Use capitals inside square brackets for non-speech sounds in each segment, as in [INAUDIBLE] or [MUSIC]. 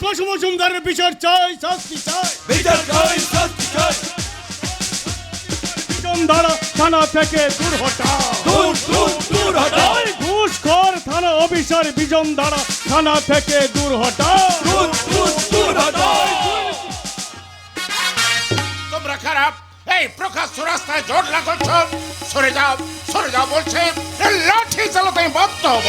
মাসু মজুমদারের বিচার চাই শাস্তি চাই। বিচার চাই শাস্তি চাই। ধারা থানা থেকে দূর হটাও। দূর দূর দূর হটাও। ঘুষখোর থানা অফিসার বিজন ধারা থানা থেকে দূর হটাও। দূর দূর দূর হটাও। তোমরা খারাপ। এই প্রকাশ্য রাস্তায় জোর করছ সরে যাও সরে যাও বলছে লাঠি চালাতে আমি বাধ্য হব।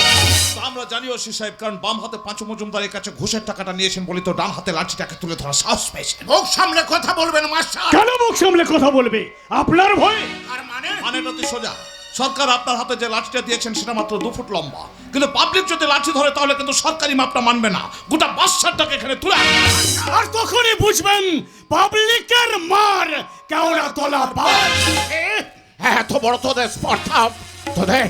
আমরা জানি ওসি সাহেব কারণ বাম হাতে পাঁচু মজুমদারের কাছে ঘুষের টাকাটা নিয়েছেন বলে তো ডান হাতে লাঠিটাকে তুলে ধরা সাহস পেয়েছে মুখ সামনে কথা বলবেন মাস্টার। কেন মুখ সামলে কথা বলবে? আপনার ভয়। আর মানে? মানেটা তুই সোজা। সরকার আপনার হাতে যে লাঠিটা দিয়েছেন সেটা মাত্র দু ফুট লম্বা। কিন্তু পাবলিক যদি লাঠি ধরে তাহলে কিন্তু সরকারি মাপটা মানবে না। গোটা বাচ্চাটাকে এখানে তুলে। আর তখনই বুঝবেন পাবলিকের মার কেওড়া তোলা এ, এত বড় তোদের স্পর্ধা। তোদের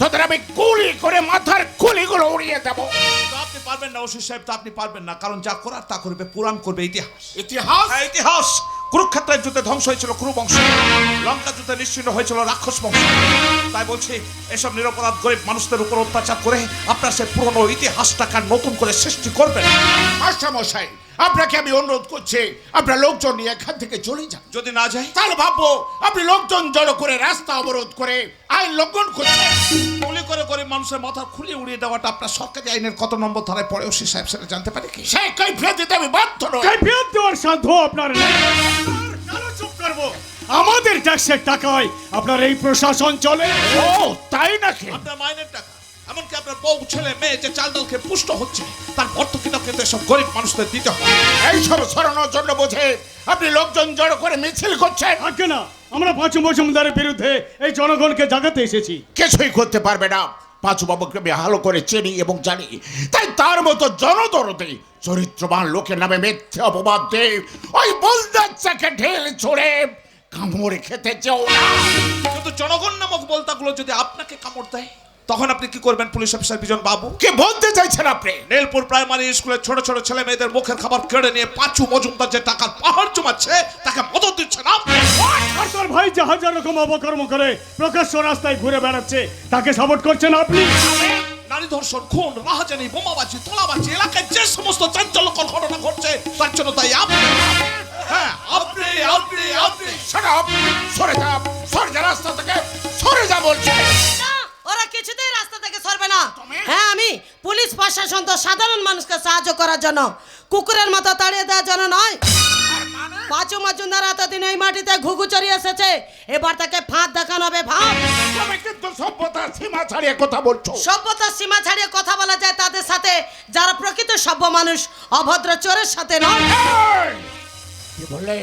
তোদের আমি গুলি করে মাথার গুলিগুলো উড়িয়ে দেবো। আপনি পারবেন না ওসি সাহেব তা আপনি পারবেন না। কারণ যা করার তা করবে পুরাণ করবে ইতিহাস। ইতিহাস? হ্যাঁ, ইতিহাস। কুরুক্ষেত্রের যুদ্ধে ধ্বংস হয়েছিল কুরু বংশ। লঙ্কা যুদ্ধে নিশ্চিন্ন হয়েছিল রাক্ষস বংশ। তাই বলছি, এসব নিরপরাধ গরিব মানুষদের উপর অত্যাচার করে আপনার সে পুরনো ইতিহাসটাকে নতুন করে সৃষ্টি করবেন। মশাই আপনাকে আমি অনুরোধ করছি আপনার লোকজন নিয়ে এখান থেকে চলে যান। যদি না যায়? তাহলে ভাববো আপনি লোকজন জড়ো করে রাস্তা অবরোধ করে আইন লঙ্ঘন করছেন। গুলি করে গরিব মানুষের মাথা খুলে উড়িয়ে দেওয়াটা আপনার সরকারি আইনের কত নম্বর ধারায় পড়ে ওসি সাহেব সেটা জানতে পারে কি? সেই কৈফিয়ত দিতে আমি বাধ্য নই। দেওয়ার সাধ্য আপনার চুপ করব আমাদের ট্যাক্সের টাকায় আপনার এই প্রশাসন চলে। ও তাই নাকি আপনার মাইনের টাকা। এমনকি আপনার বউ ছেলে মেয়ে যে চাল ডাল খেয়ে পুষ্ট হচ্ছে তার ভর্তুকিটা কিন্তু এসব গরিব মানুষদের দিতে হবে। এইসব সরানোর জন্য বোঝে আপনি লোকজন জড়ো করে মিছিল করছেন। না আমরা পাঁচু মজুমদারের বিরুদ্ধে এই জনগণকে জাগাতে এসেছি। কিছুই করতে পারবে না। পাঁচু বাবুকে আমি ভালো করে চিনি এবং জানি তাই তার মতো জনদরদে চরিত্রবান লোকের নামে মিথ্যে অপবাদ দিয়ে ওই বলদাচ্চাকে ঢেল ছড়ে কামড়ে খেতে চেও না। কিন্তু জনগণ নামক বলতাগুলো যদি আপনাকে কামড় দেয় তখন আপনি কি করবেন পুলিশ অফিসার বিজন বাবু? কি বলতে চাইছেন আপনি? নীলপুর প্রাইমারি স্কুলের ছোট ছোট ছেলে মেয়েদের মুখের খাবার কেড়ে নিয়ে পাঁচু মজুমদার যে টাকার পাহাড় জমাচ্ছে তাকে মদত দিচ্ছেন আপনি আর তোর ভাই যে হাজার রকম অপকর্ম করে প্রকাশ্য রাস্তায় ঘুরে বেড়াচ্ছে তাকে সাপোর্ট করছেন আপনি? নারী ধর্ষণ খুন রাহাজানি বোমাবাজি তোলাবাজি এলাকায় যে সমস্ত চাঞ্চল্যকর ঘটনা ঘটছে তার জন্য তাই আপনি হ্যাঁ আপনি আপনি আপনি। সরে যা সরে যা রাস্তা থেকে! সরে যা বলছে! ওরা কিছুতেই রাস্তা থেকে সরবে না। হ্যাঁ আমি পুলিশ প্রশাসন তো সাধারণ মানুষকে সাহায্য করার জন্য। কুকুরের মতো তাড়িয়ে দেওয়ার জন্য নয়। পাঁচু মজুমদার এতদিন এই মাটিতে ঘুঘু চড়িয়ে এসেছে। এবার তাকে ফাঁদ দেখানো হবে ফাঁদ। তুমি কিন্তু সভ্যতার সীমা ছাড়িয়ে কথা বলছো। সভ্যতার সীমা ছাড়িয়ে কথা বলা যায় তাদের সাথে। যারা প্রকৃত সভ্য মানুষ অভদ্র চোরের সাথে নয়। বললে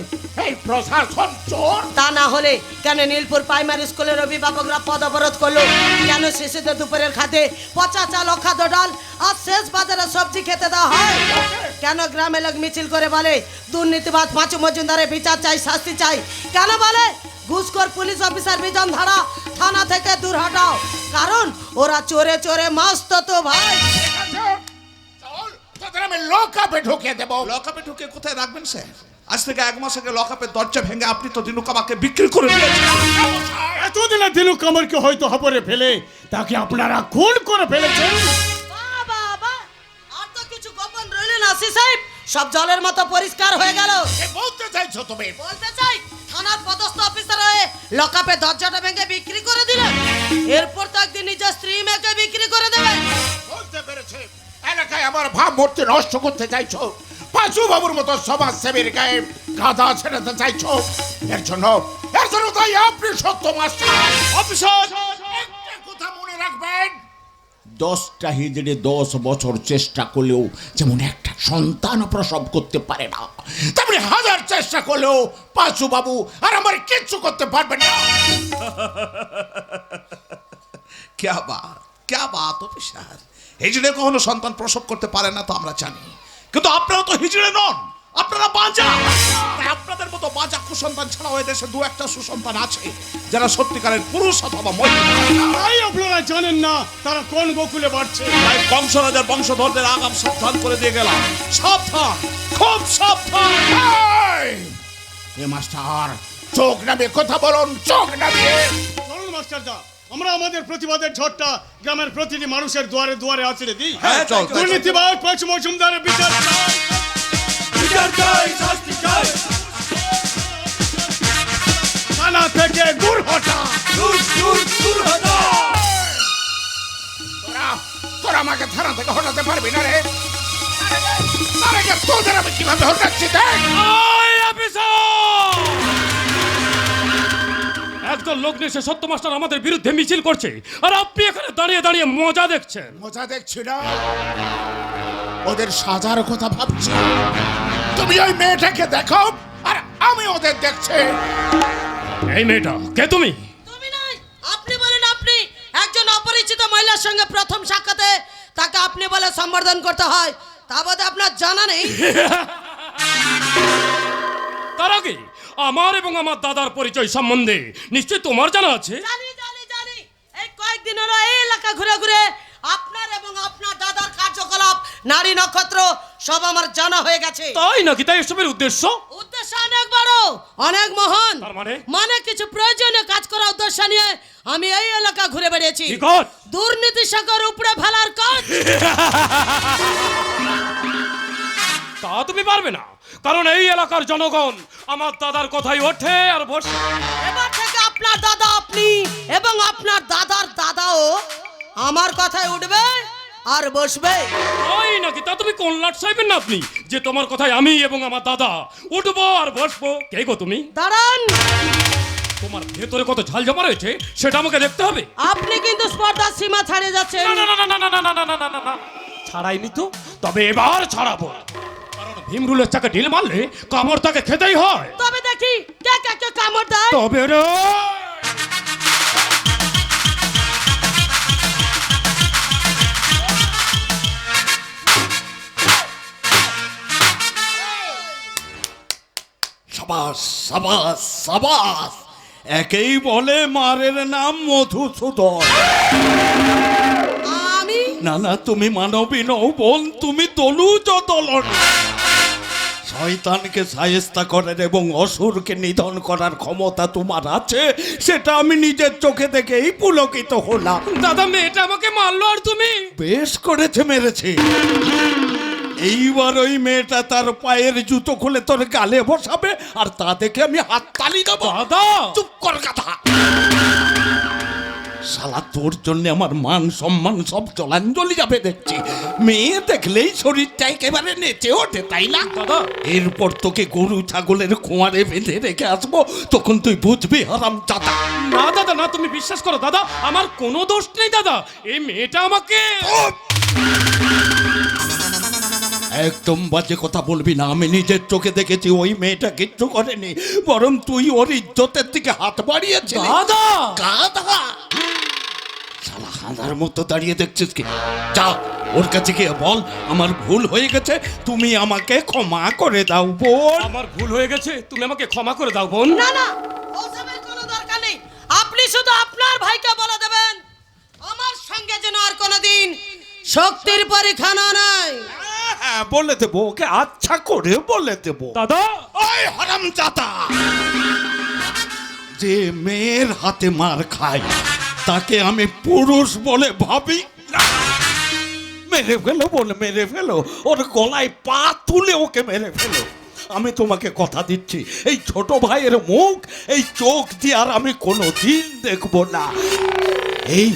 এই প্রশাসন চোর! তা না হলে কেন নীলপুর প্রাইমারি স্কুলের অভিভাবকরা পদ অবরোধ করল? কেন শিশুদের দুপুরের খাতে পচা চাল অখাদ্য ডাল আর শেষ বাজারে সবজি খেতে দেওয়া হয়? কেন গ্রামে লোক মিছিল করে বলে দুর্নীতিবাদ পাঁচু মজুমদারের বিচার চাই শাস্তি চাই। কেন বলে ঘুষখোর পুলিশ অফিসার বিজন ধারা থানা থেকে দূর হটাও। কারণ ওরা চোরে চোরে মাস্ত তো ভাই। তোদের আমি ঢুকিয়ে দেবো। লকআপে ঢুকে কোথায় রাখবেন স্যার? আজ থেকে এক মাস আগে লকআপের দরজা ভেঙে আপনি তো দিনুকামাকে বিক্রি করে দিয়েছেন। এতদিনে দিনু কামারকে হয়তো হাবরে ফেলে তাকে আপনারা খুন করে ফেলেছেন। বাবা বাবা আর তো কিছু গোপন রইল না সি সাহেব। সব জলের মতো পরিষ্কার হয়ে গেল। বলতে চাইছো তুমি? বলতে চাই থানার পদস্থ অফিসার হয়ে লকআপে দরজাটা ভেঙে বিক্রি করে দিলেন। এরপর তো একদিন নিজের স্ত্রী মেয়েকে বিক্রি করে দেবেন। বলতে পেরেছে। এলাকায় আমার ভাবমূর্তি নষ্ট করতে চাইছো। পাঁচু বাবুর মতো সমাজ সেবীর গায়ে গাদা ছেড়াতে চাইছো? এর জন্য এর জন্য তাই আপনি সত্য মাস্টার অফিসার! একটা কথা মনে রাখবেন। দশটা হিজড়ে দশ বছর চেষ্টা করলেও যেমন একটা সন্তান প্রসব করতে পারে না তেমনি হাজার চেষ্টা করলেও পাঁচু বাবু আর আমার কিচ্ছু করতে পারবে না। [LAUGHS] ক্যা বাত ক্যা বাত অফিসার? হিজড়ে কখনো সন্তান প্রসব করতে পারে না তো আমরা জানি। কিন্তু আপনারা তো হিজড়ে নন। আপনারা বাঁচা আপনাদের মতো বাঁচা কুসন্তান ছাড়াও দেশে দু একটা সুসন্তান আছে যারা সত্যিকারের পুরুষ অথবা মহিলা। তাই আপনারা জানেন না তারা কোন গোকুলে বাড়ছে। তাই বংশরাজার বংশধরদের আগাম সাবধান করে দিয়ে গেলাম। সাবধান খুব সাবধান। এ মাস্টার চোখ নামে কথা বলুন চোখ নামিয়ে। চলুন মাস্টারদা। আমরা আমাদের প্রতিবাদের ঝড়টা গ্রামের প্রতিটি মানুষের দুয়ারে দুয়ারে আছড়ে দিই। হ্যাঁ। দুর্নীতিবাদ পাঁচ মজুমদারের বিচার বিচার চাই শাস্তি চাই। থানা থেকে দূর হটা। দূর দূর দূর হটাও তোরা তোরা আমাকে থানা থেকে হটাতে পারবি না রে। তোদের আমি কীভাবে হটাচ্ছি দেখ। অফিসার! একদল লোক নিয়ে এসে সত্য মাস্টার আমাদের বিরুদ্ধে মিছিল করছে। আর আপনি এখানে দাঁড়িয়ে দাঁড়িয়ে মজা দেখছেন। মজা দেখছি না। ওদের সাজার কথা ভাবছি। তুমি ওই মেয়েটাকে দেখো আর আমি ওদের দেখছি। এই মেয়েটা কে তুমি? তুমি নয় আপনি বলেন আপনি। একজন অপরিচিত মহিলার সঙ্গে প্রথম সাক্ষাতে তাকে আপনি বলে সম্বোধন করতে হয়। তা বাদে আপনার জানা নেই। [LAUGHS] তার আগে আমার এবং আমার দাদার পরিচয় সম্বন্ধে। নিশ্চয়ই তোমার জানা আছে? জানি জানি জানি। এই কয়েকদিন হলো এই এলাকা ঘুরে ঘুরে আপনার এবং আপনার দাদার কার্যকলাপ নারী নক্ষত্র সব আমার জানা হয়ে গেছে। তাই নাকি? তাই এসবের উদ্দেশ্য? উদ্দেশ্য অনেক বড় অনেক মহান। তার মানে? মানে কিছু প্রয়োজনীয় কাজ করার উদ্দেশ্য নিয়ে আমি এই এলাকা ঘুরে বেড়িয়েছি। কি দুর্নীতি শাখার উপরে ফেলার কাজ। [LAUGHS] তা তুমি পারবে না। কারণ এই এলাকার জনগণ আমার দাদার কথাই ওঠে আর বসে এবার থেকে আপনার দাদা আপনি এবং আপনার দাদার দাদাও আমার কথায় উঠবে আর বসবে ওই নাকি তা তুমি কোন লাট সাহেবের না আপনি যে তোমার কথায় আমি এবং আমার দাদা উঠবো আর বসবো কে গো তুমি দাঁড়ান তোমার ভেতরে কত ঝাল জমা রয়েছে সেটা আমাকে দেখতে হবে আপনি কিন্তু স্পর্ধার সীমা ছাড়িয়ে যাচ্ছেন না না না না না না না না না না ছাড়াইনি তো তবে এবার ছাড়াবো ভীমরুলের চাকে ঢিল মারলে কামড় তাকে খেতেই হয়। তবে দেখি কে কে কে কামড় দেয়। তবে রে। সাবাস সাবাস সাবাস। একেই বলে মারের নাম মধুসূদন। না না তুমি মানবী নও বোন তুমি দলুজ দলন। শয়তানকে সায়েস্তা করার এবং অসুরকে নিধন করার ক্ষমতা তোমার আছে সেটা আমি নিজের চোখে দেখেই পুলকিত হলাম। দাদা মেয়েটা আমাকে মারলো আর তুমি? বেশ করেছে মেরেছে। এইবার ওই মেয়েটা তার পায়ের জুতো খুলে তোর গালে বসাবে আর তা দেখে আমি হাত তালি দেবো। দাদা! চুপ কর কথা শালা তোর জন্য আমার মান সম্মান সব জলাঞ্জলি যাবে দেখছি। মেয়ে দেখলেই শরীরটা একেবারে নেচে ওঠে তাই না? দাদা। এরপর তোকে গরু ছাগলের খোঁয়ারে বেঁধে রেখে আসব তখন তুই বুঝবি হারাম চাতা না দাদা না তুমি বিশ্বাস করো দাদা আমার কোনো দোষ নেই দাদা। এই মেয়েটা আমাকে একদম বাজে কথা বলবি না। আমি নিজের চোখে দেখেছি ওই মেয়েটা কিচ্ছু করেনি বরং তুই ওর ইজ্জতের দিকে হাত বাড়িয়েছিস দাদা গাধা! শালা হাঁদার মতো দাঁড়িয়ে দেখছিস কি? যা ওর কাছে গিয়ে বল আমার ভুল হয়ে গেছে তুমি আমাকে ক্ষমা করে দাও বল আমার ভুল হয়ে গেছে তুমি আমাকে ক্ষমা করে দাও বোন। না না ওসবের কোনো দরকার নেই। আপনি শুধু আপনার ভাইকে বলে দেবেন আমার সঙ্গে যেন আর কোনোদিন শক্তির পরীক্ষা না নাই হ্যাঁ বলে দেবো ওকে আচ্ছা করে বলে দেবো। দাদা। ওই হারাম চাতা। যে মেয়ের হাতে মার খায় তাকে আমি পুরুষ বলে ভাবি না। মেরে ফেলো বলে মেরে ফেলো ওর গলায় পা তুলে ওকে মেরে ফেলো। আমি তোমাকে কথা দিচ্ছি এই ছোট ভাইয়ের মুখ এই চোখ দিয়ে আর আমি কোনো দিন দেখব না। এই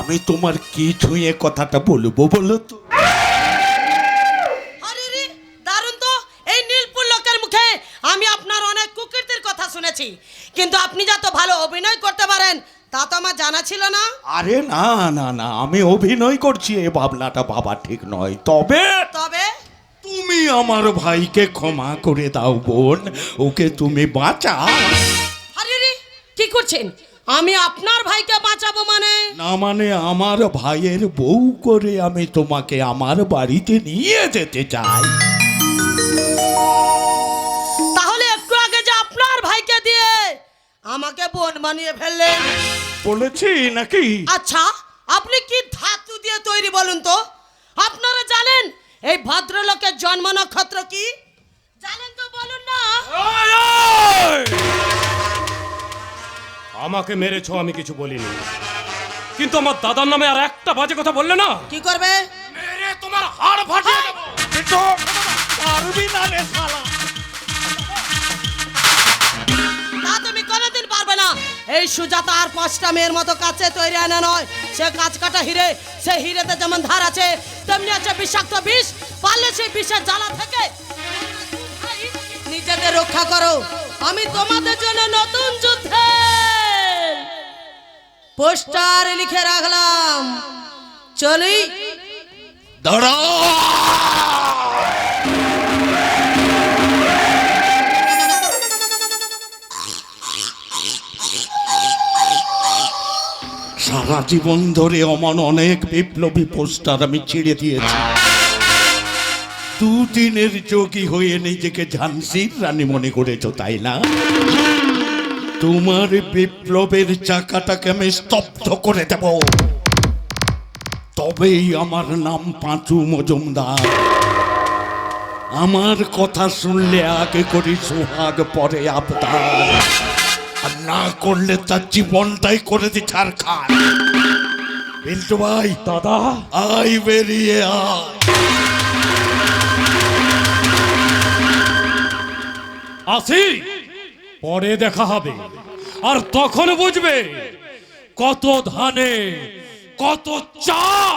আমি তোমার কি ছুঁয়ে কথাটা বলব বলো তো। দারুণ তো। এই নীলপুর লোকের মুখে আমি আপনার অনেক কুকীর্তির কথা শুনেছি। কিন্তু আপনি যত ভালো অভিনয় করতে পারেন তা তো আমার জানা ছিল না। আরে না না না আমি অভিনয় করছি এই ভাবনাটা বাবা ঠিক নয়। তবে তবে? তুমি আমার ভাইকে ক্ষমা করে দাও বোন। ওকে তুমি বাঁচাও। আরে রে কি করছেন? আমি আপনার ভাইকে বাঁচাবো মানে? না মানে আমার ভাইয়ের বউ করে আমি তোমাকে আমার বাড়িতে নিয়ে যেতে চাই। তাহলে একটু আগে যে আপনার ভাইকে দিয়ে আমাকে বোন বানিয়ে ফেললেন। বলেছি নাকি? আচ্ছা আপনি কি ধাতু দিয়ে তৈরি বলুন তো? আপনারা জানেন এই ভদ্রলোকের জন্ম নক্ষত্র কি? জানেন তো বলুন না। আমাকে মেরেছো আমি কিছু বলিনি। কিন্তু আমার দাদার নামে আর একটা বাজে কথা বললে না? কি করবে? মেরে তোমার হাড় ফাটিয়ে দেবো। পারবি না রে শালা। তা তুমি কোনোদিন পারবে না। এই সুজাতা আর পাঁচটা মেয়ের মতো কাছে তৈরি আনা নয়। সে কাজ কাটা হিরে সে হিরেতে যেমন ধার আছে তেমনি আছে বিষাক্ত বিষ। পারলে সেই বিষের জ্বালা থেকে নিজেদের রক্ষা করো। আমি তোমাদের জন্য নতুন যুদ্ধে পোস্টার লিখে রাখলাম। চলি। সারা জীবন ধরে অমান অনেক বিপ্লবী পোস্টার আমি ছিঁড়ে দিয়েছি। দুদিনের যোগী হয়ে নিজেকে ঝান্সির রানী মনে করেছ, তাই না? তোমার বিপ্লবের চাকাটাকে আমি স্তব্ধ করে দেব। তবেই আমার নাম পাঁচু মজুমদার। আমার কথা শুনলে আগে করি সোহাগ পরে আবদার। আর না করলে তার জীবনটাই করে দি ছাড়খার বিল্টু ভাই দাদা। আই বেরিয়ে আয়। আসি পরে দেখা হবে। আর তখন বুঝবে কত ধানে কত চাও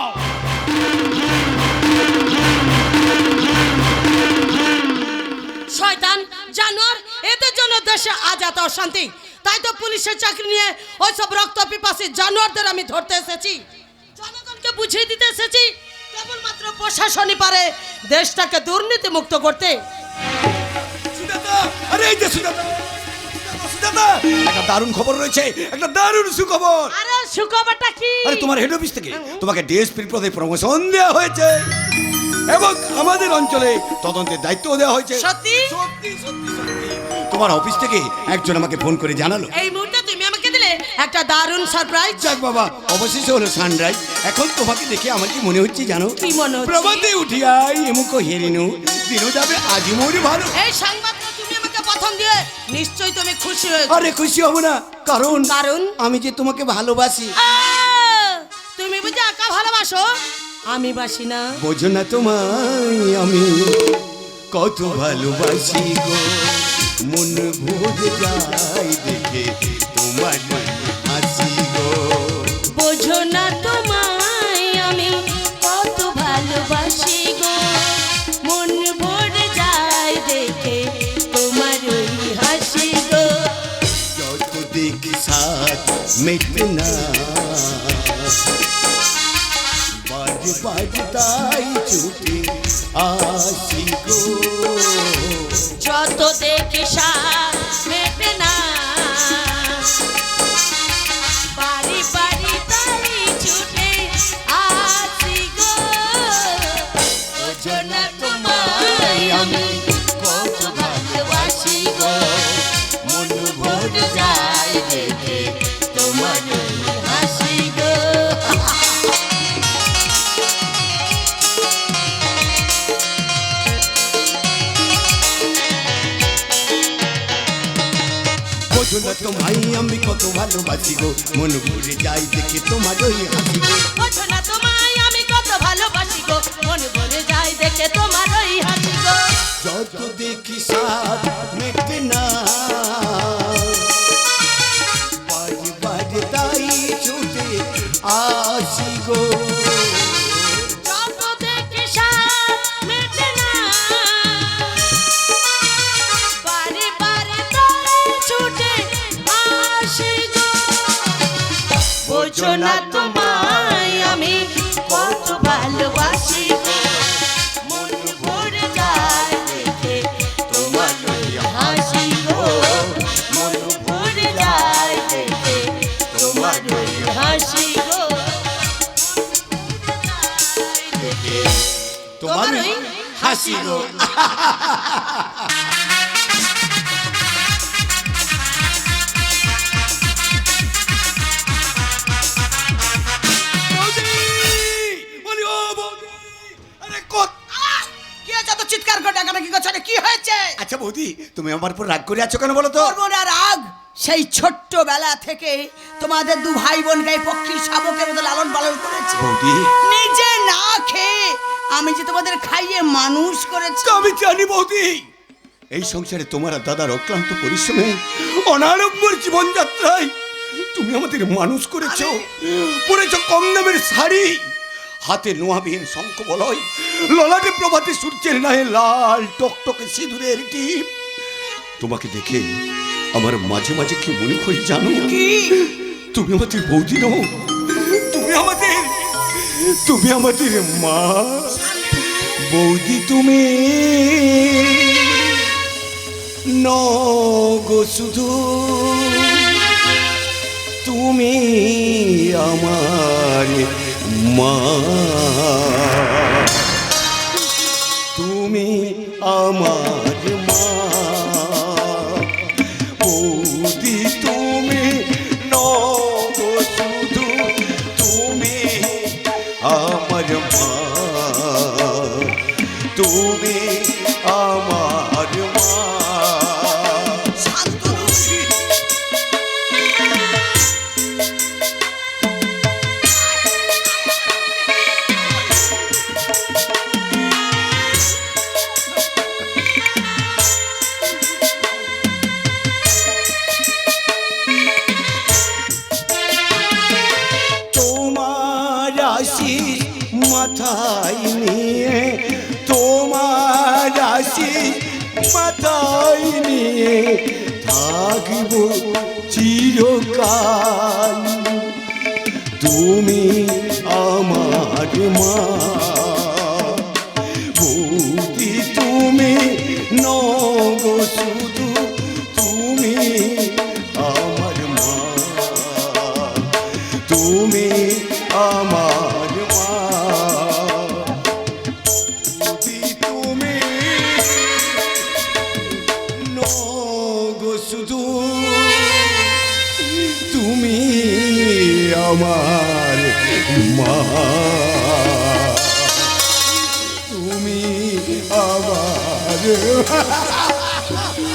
শয়তান জানোয়ার এদের জন্য দেশে আজ এত অশান্তি তাই তো পুলিশের চাকরি নিয়ে ওইসব রক্ত পিপাসী জানোয়ারদের আমি ধরতে এসেছি। জনগণকে বুঝিয়ে দিতে এসেছি কেবলমাত্র প্রশাসনই পারে দেশটাকে দুর্নীতি মুক্ত করতে আরে এই যে একটা দারুণ খবর রয়েছে একটা দারুণ সুখবর। আরে সুখবরটা কি? আরে তোমার হেড অফিস থেকে তোমাকে ডিএসপির পদে প্রমোশন দেওয়া হয়েছে। এবং আমাদের অঞ্চলে তদন্তের দায়িত্ব দেওয়া হয়েছে। সত্যি? সত্যি সত্যি সত্যি। তোমার অফিস থেকে একজন আমাকে ফোন করে জানালো। এই মুহূর্তে তুমি আমাকে দিলে একটা দারুণ সারপ্রাইজ যাক বাবা অবশেষে হলো সানরাইজ এখন তোমাকে দেখে আমার কি মনে হচ্ছে জানো? কি মনে হচ্ছে? প্রভাতে উঠিয়াই এমুক হেরিনু দিনও যাবে আজি মোরই ভালো এই সংবাদটা প্রথম দিয়ে নিশ্চয়ই তুমি খুশি হয়েছো। আরে খুশি হব না। কারণ কারণ? আমি যে তোমাকে ভালোবাসি। তুমি বুঝি একা ভালোবাসো? আমি বাসি না। বোঝো না তোমায় আমি কত ভালোবাসি গো। মন ভুলে যায় দেখে তোমার মেটে না বাজে বাজে তাই ছুটে আসি গো যত দেখি শ্বাস ভালোবাসি গো মন ভরে যাই দেখে তোমারই হাসি বোঝো না তোমায় আমি কত ভালোবাসি। মন ভরে যায় দেখে তোমার হাসি গো। মন ভরে যায় দেখে তোমার হাসি গো। তোমার হাসি গো। আচ্ছা বৌদি তুমি আমার উপর রাগ করে আছো কেন বলো তো? করব না রাগ। সেই ছোট্ট বেলা থেকে তোমাদের দু ভাই বোনকে এই পক্ষী শাবকের মতো লালন পালন করেছে। বৌদি। নিজে না খেয়ে আমি যে তোমাদের খাইয়ে মানুষ করেছি। আমি জানি বৌদি। এই সংসারে তোমার আর দাদার অক্লান্ত পরিশ্রমে অনারম্বর জীবনযাত্রায় তুমি আমাদের মানুষ করেছ। পরেছো কম দামের শাড়ি। হাতে নোয়াবিহীন শঙ্খ বলয় ললাটে প্রভাতে সূর্যের নাহে লাল টকটকে সিঁদুরের টিপ। তোমাকে দেখে আমার মাঝে মাঝে কি মনে হয় জানো? কি? তুমি আমাদের বৌদি নও। তুমি আমাদের তুমি আমাদের মা। বৌদি তুমি। নগো শুধু। তুমি আমার মা। তুমি আমার আশিস মাথায় নিয়ে, তোমার আশিস মাথায় নিয়ে থাকব চিরকাল। তুমি আমার মা, বৌদি তুমি নগ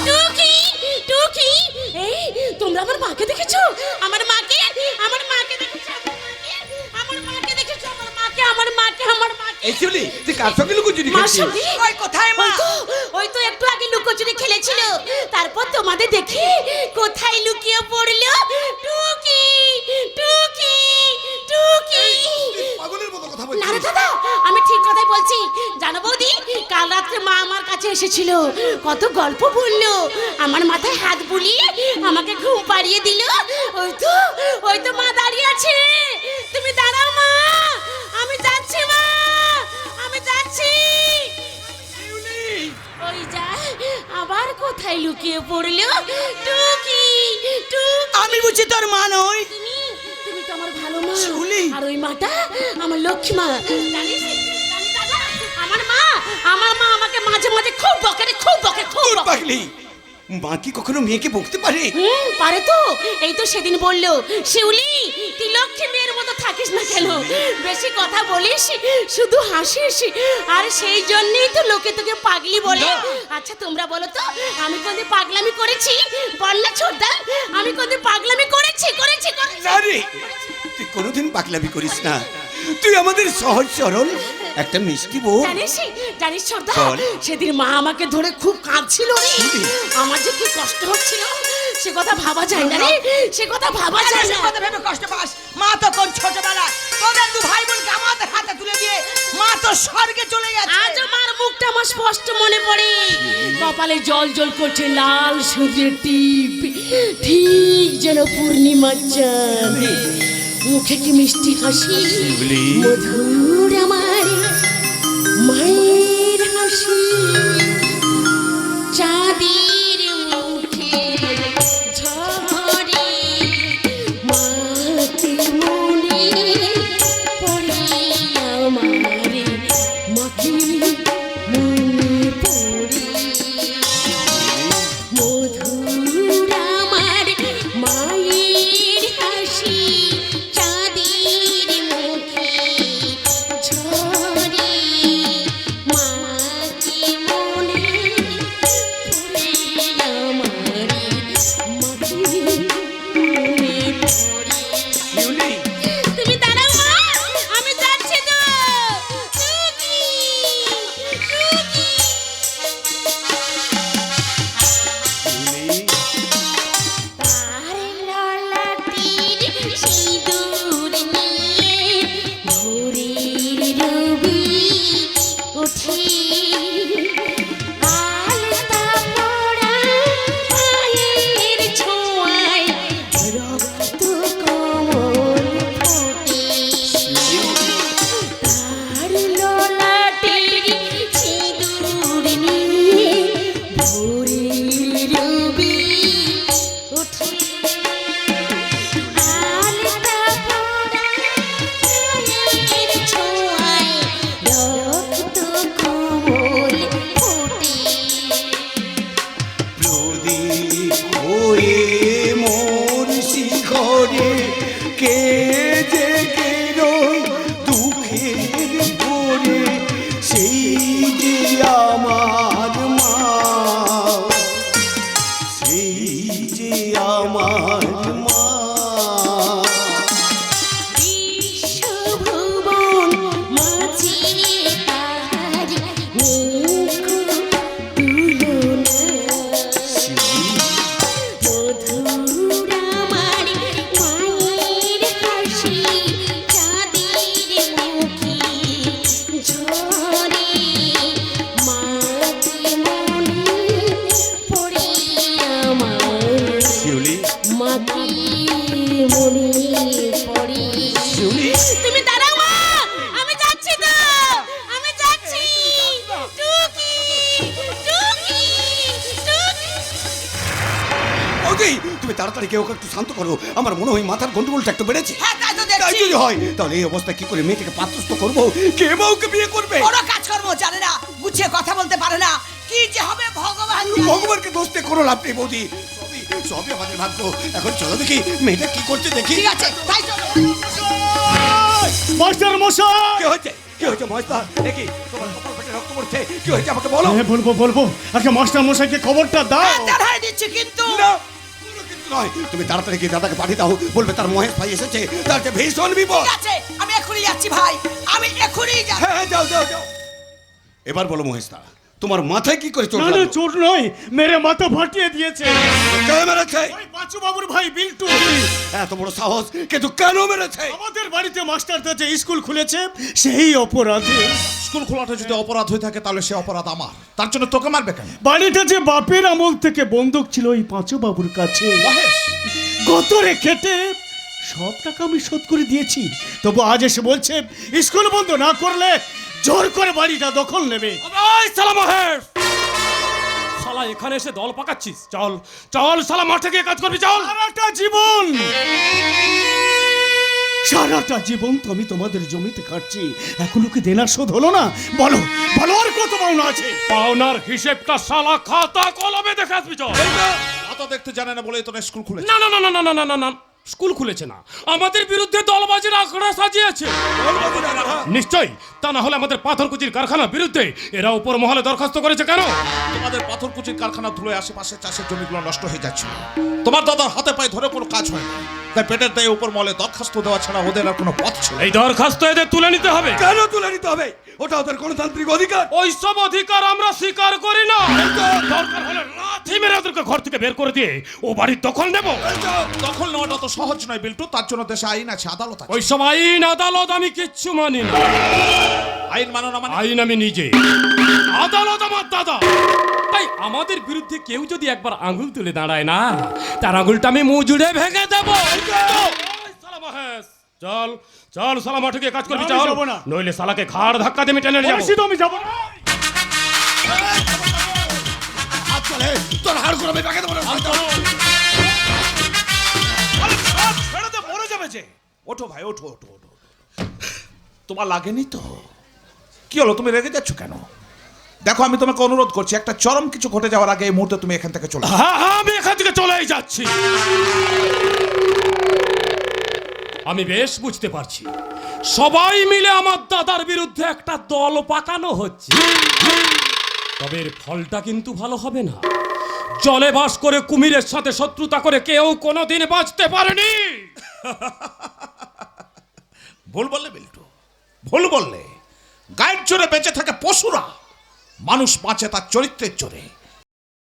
টুকি টুকি এই তোমরা আমার মাকে দেখেছ আমার মাকে আমার মাকে দেখেছ আমার মাকে? আমার মাকে দেখেছ আমার মাকে আমার মাকে আমার মাকে এই চলি তুই কার সঙ্গে লুকোচুরি খেলছিস? ওই কোথায় মা? ওই তো একটু আগে লুকোচুরি খেলেছিল তারপর তোমাদের দেখে কোথায় লুকিয়ে পড়ল কাল রাত্রে মা আমার কাছে এসেছিল। কত গল্প বলল। আমার মাথায় হাত বুলিয়ে আমাকে ঘুম পাড়িয়ে দিল। ওই তো ওই তো মা দাঁড়িয়ে আছে। তুমি দাঁড়াও মা। আমি যাচ্ছি মা। আমি যাচ্ছি। ওই যা আবার কোথায় লুকিয়ে পড়ল? টুকি টুকি। আমি বুঝি তোর মা নই। তুমি তুমি তো আমার ভালো মা। আর ওই মাটা আমার লক্ষ্মী মা। জানিস? আমার মা আমাকে মাঝে মাঝে খুব বকে রে খুব বকে খুব বকে। পাগলি। মা কি কখনো মেয়েকে বকতে পারে? হুম পারে তো। এই তো সেদিন বলল শিউলি তুই লক্ষ্মী মেয়ের মতো থাকিস না কেন? বেশি কথা বলিস শুধু হাসিস। আর সেই জন্যই তো লোকে তোকে পাগলি বলে। আচ্ছা তোমরা বলো তো আমি কোনদিন পাগলামি করেছি? বললা ছোটদা আমি কোনদিন পাগলামি করেছি করেছি করেছি? না রে তুই কোনোদিন পাগলামি করিস না। তুই আমাদের সহজ সরল একটা মিষ্টি বউ। জানিস জানিস বল। সেদিন মা আমাকে ধরে খুব কাঁদছিল। আমার যে কি কষ্ট হচ্ছিল সে কথা ভাবা যায় না রে। সে কথা ভাবা যায় সে না। কথা ভেবে কষ্ট পাস। মা তো কোন ছোটবেলা তোদের দু ভাই বোনকে আমাদের হাতে তুলে দিয়ে মা তো স্বর্গে চলে গেছে আজ আমার মুখটা আমার স্পষ্ট মনে পড়ে। কপালে জল জল করছে লাল সূর্যের টিপ। ঠিক যেন পূর্ণিমার চাঁদ। মুখে কি মিষ্টি হাসি? মধুর মায়ের হয় তাহলে এই অবস্থায় কি করে মেয়েটাকে পাত্রস্থ করব? কে বা ওকে বিয়ে করবে? কোনো কাজকর্ম জানে না গুছিয়ে কথা বলতে পারে না। কি যে হবে ভগবান? ভগবানকে দোষ দিয়ে কোনো লাভ নেই বৌদি। সবই সবই আমাদের ভাগ্য। এখন চলো দেখি মেয়েটা কি করছে দেখি। ঠিক আছে তাই চলো। মাস্টার মশাই! কি হয়েছে? কি হয়েছে মহেশদা? দেখি তোমার কপাল ফেটে রক্ত পড়ছে? কি হয়েছে আমাকে বলো। হ্যাঁ বলব বলব। আগে মাস্টার মশাইকে খবরটা দাও। হ্যাঁ, দিচ্ছি কিন্তু। না। নয়। তুমি তাড়াতাড়ি গিয়ে দাদাকে পাঠিয়ে দাও। বলবে তার মহেশ ভাই এসেছে। তার যে ভীষণ বিপদ। ঠিক আছে আমি এখনই যাচ্ছি ভাই। আমি এখনই যাচ্ছি। হ্যাঁ হ্যাঁ, যাও যাও যাও। এবার বলো মহেশদা তোমার মাথায় কি করে চোট না? চোট নয় মেরে মাথা ফাটিয়ে দিয়েছে। কে মেরেছে? ওই বাচু বাবুর ভাই বিল্টু। এত বড় সাহস কিন্তু কেন মেরেছে? আমাদের বাড়িতে মাস্টারটা যে স্কুল খুলেছে সেই অপরাধে। স্কুল খোলাটা যদি অপরাধ হয়ে থাকে তাহলে সে অপরাধ আমার। তার জন্য তোকে মারবে কেন? বাড়িটা যে বাপের আমল থেকে বন্দুক ছিল ওই পাঁচু বাবুর কাছে গতরে কেটে সব টাকা আমি শোধ করে দিয়েছি। তবু আজ এসে বলছে স্কুল বন্ধ না করলে জোর করে বাড়িটা দখল নেবে। শালা এখানে এসে দল পাকাচ্ছিস। চল চল শালা মাঠে গিয়ে কাজ করবি চল। সারাটা জীবন। সারাটা জীবন তো আমি তোমাদের জমিতে কাটছি। এখনও কি দেনার শোধ হলো না? বলো বলো আর কত পাওনা আছে? পাওনার হিসেবটা শালা খাতা কলমে দেখে আসবি চল। দেখতে জানে না বলে তো স্কুল খুলেছে। না না না না না না না না না। স্কুল খুলেছে না। আমাদের বিরুদ্ধে দলবাজির আখড়া সাজিয়েছে। নিশ্চয়ই তা না হলে আমাদের পাথরকুচির কারখানার বিরুদ্ধে এরা উপর মহলে দরখাস্ত করেছে কেন? তোমাদের পাথরকুচির কারখানা ধুলে আশেপাশে চাষের জমিগুলো নষ্ট হয়ে যাচ্ছিল। তোমার দাদার হাতে পায়ে ধরে কোনো কাজ হয় না তাই পেটের দায়ে উপর মলে দরখাস্ত দেওয়া ছাড়া ওদের আর কোনো পথ ছিল এই দরখাস্ত এদের তুলে নিতে হবে। কেন তুলে নিতে হবে? ওটা ওদের গণতান্ত্রিক অধিকার। ওইসব অধিকার আমরা স্বীকার করি না। দরকার হলে লাথি মেরে ওদেরকে ঘর থেকে বের করে দিয়ে ও বাড়ির দখল নেব। দখল নেওয়াটা তো সহজ নয় বিল্টু তার জন্য দেশে আইন আছে আদালত আছে ওইসব আইন আদালত আমি কিচ্ছু মানি না আইন মানো না মানে আইন আমি নিজে আদালত আমার দাদা তাই আমাদের বিরুদ্ধে কেউ যদি একবার আঙুল তুলে দাঁড়ায় না তার আঙুলটা আমি মুজুড়ে ভেঙে দেব সালা মহেশ, চল চল সালা মাঠে গিয়ে কাজ করবি চল নইলে সালাকে ঘাড় ধাক্কা দিয়ে টেনে নিয়ে যাব আমি যাব না হাত চলে তোর হাড় করে আমি ব্যাগে দেবো ওঠো ভাই, ওঠো ওঠো ওঠো। তোমার লাগেনি তো? কি হলো, তুমি রেগে যাচ্ছ কেন? দেখো, আমি তোমাকে অনুরোধ করছি, একটা চরম কিছু ঘটে যাওয়ার আগে এই মুহূর্তে তুমি এখান থেকে চলে। হ্যাঁ হ্যাঁ আমি এখান থেকে চলেই যাচ্ছি। আমি বেশ বুঝতে পারছি। সবাই মিলে আমার দাদার বিরুদ্ধে একটা দল পাকানো হচ্ছে। তবে এর ফলটা কিন্তু ভালো হবে না। জলে বাস করে কুমিরের সাথে শত্রুতা করে কেউ কোনোদিন বাঁচতে পারেনি। ভুল বললে বিল্টু, ভুল বললে। গায়ের জোরে বেঁচে থাকে পশুরা। মানুষ বাঁচে তার চরিত্রের জোরে।